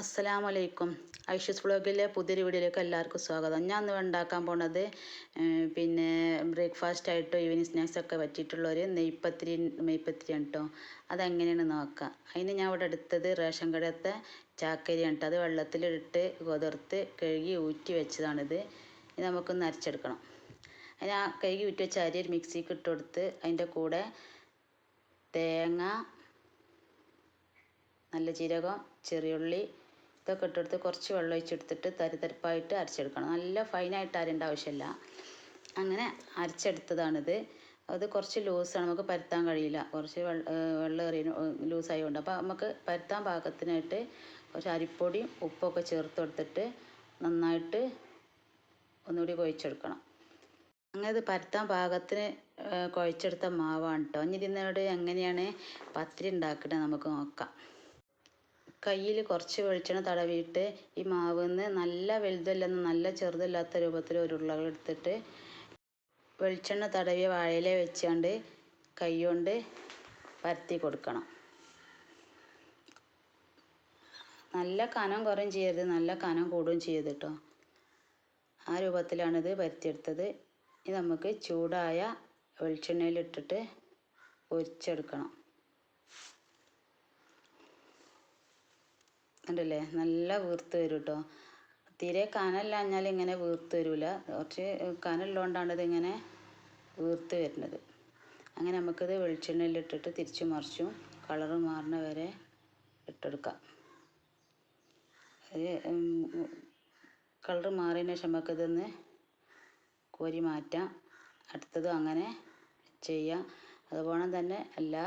അസ്സലാമലൈക്കും. ഐഷസ് വ്ളോഗിലെ പുതിയൊരു വീഡിയോയിലേക്ക് എല്ലാവർക്കും സ്വാഗതം. ഞാൻ ഇന്ന് ഉണ്ടാക്കാൻ പോണത് പിന്നെ ബ്രേക്ക്ഫാസ്റ്റ് ആയിട്ടോ ഈവനിങ് സ്നാക്സ് ഒക്കെ പറ്റിയിട്ടുള്ളൊരു നെയ്പ്പത്തിരി നെയ്പ്പത്തിരിയാണ് കേട്ടോ അതെങ്ങനെയാണ് നോക്കാം. അതിന് ഞാൻ ഇവിടെ എടുത്തത് റേഷൻ കടത്തെ ചാക്കരിയാണ് കേട്ടോ അത് വെള്ളത്തിലിട്ട് കുതിർത്ത് കഴുകി ഊറ്റി വെച്ചതാണിത്. ഇത് നമുക്കൊന്ന് അരച്ചെടുക്കണം. അതിന് ആ കഴുകി ഊറ്റി വെച്ച അരി ഒരു മിക്സിക്ക് ഇട്ട് കൊടുത്ത് അതിന്റെ കൂടെ തേങ്ങ നല്ല ജീരകം ചെറിയുള്ളി ഇതൊക്കെ ഇട്ടെടുത്ത് കുറച്ച് വെള്ളം ഒഴിച്ചെടുത്തിട്ട് തരിതരിപ്പായിട്ട് അരച്ചെടുക്കണം. നല്ല ഫൈനായിട്ട് അരേണ്ട ആവശ്യമില്ല അങ്ങനെ അരച്ചെടുത്തതാണിത്. അത് കുറച്ച് ലൂസാണ് നമുക്ക് പരത്താൻ കഴിയില്ല. കുറച്ച് വെള്ളം എറിയ ലൂസായതുകൊണ്ട് അപ്പോൾ നമുക്ക് പരത്താൻ പാകത്തിനായിട്ട് കുറച്ച് അരിപ്പൊടിയും ഉപ്പൊക്കെ ചേർത്ത് കൊടുത്തിട്ട് നന്നായിട്ട് ഒന്നുകൂടി കുഴച്ചെടുക്കണം. അങ്ങനെ ഇത് പരത്താൻ പാകത്തിന് കുഴച്ചെടുത്ത മാവാണ് കേട്ടോ ഇനി ഇതിനോട് എങ്ങനെയാണ് പത്തിരി ഉണ്ടാക്കുന്നത് നമുക്ക് നോക്കാം. കയ്യിൽ കുറച്ച് വെളിച്ചെണ്ണ തടവിയിട്ട് ഈ മാവിന്ന് നല്ല വലുതല്ലെന്ന് നല്ല ചെറുതല്ലാത്ത രൂപത്തിൽ ഒരു ഉരുളകൾ എടുത്തിട്ട് വെളിച്ചെണ്ണ തടവിയ വാഴയില വെച്ചുകൊണ്ട് കൈ കൊണ്ട് പരത്തി കൊടുക്കണം. നല്ല കനം കുറയും ചെയ്യരുത്. നല്ല കനം കൂടുകയും ചെയ്യരുത് കേട്ടോ ആ രൂപത്തിലാണിത് പരത്തിയെടുത്തത്. ഇത് നമുക്ക് ചൂടായ വെളിച്ചെണ്ണയിലിട്ടിട്ട് പൊരിച്ചെടുക്കണം. ഉണ്ടല്ലേ? നല്ല വീർത്ത് വരും കേട്ടോ തീരെ കനമില്ലാഞ്ഞാൽ ഇങ്ങനെ വീർത്ത് വരില്ല കുറച്ച് ഇത് ഇങ്ങനെ വീർത്ത് വരുന്നത്. അങ്ങനെ നമുക്കിത് വെളിച്ചെണ്ണയിലിട്ടിട്ട് തിരിച്ചു മറിച്ചും. കളറ് മാറുന്ന വരെ ഇട്ടെടുക്കാം. കളറ് മാറിയതിന് ശേഷം നമുക്കിതൊന്ന് കോരി മാറ്റാം. അടുത്തതും അങ്ങനെ ചെയ്യാം. അതുപോലെ തന്നെ എല്ലാ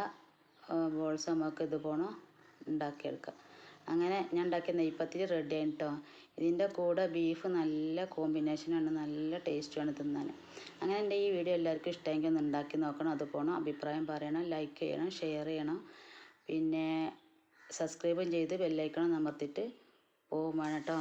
ബോൾസും നമുക്ക് ഇതുപോലെ ഉണ്ടാക്കിയെടുക്കാം. അങ്ങനെ ഞാൻ ഉണ്ടാക്കിയ നെയ്പ്പത്തിരി റെഡി ആയി കേട്ടോ ഇതിന്റെ കൂടെ ബീഫ് നല്ല കോമ്പിനേഷനാണ് നല്ല ടേസ്റ്റുമാണ് തിന്നാൻ. അങ്ങനെ എന്റെ ഈ വീഡിയോ എല്ലാവർക്കും ഇഷ്ടമെങ്കിൽ ഒന്ന് ഉണ്ടാക്കി നോക്കണം അത് പോകണം അഭിപ്രായം പറയണം ലൈക്ക് ചെയ്യണം ഷെയർ ചെയ്യണം. പിന്നെ സബ്സ്ക്രൈബും ചെയ്ത് ബെല്ലൈക്കണം അമർത്തിയിട്ട് പോവും വേണം കേട്ടോ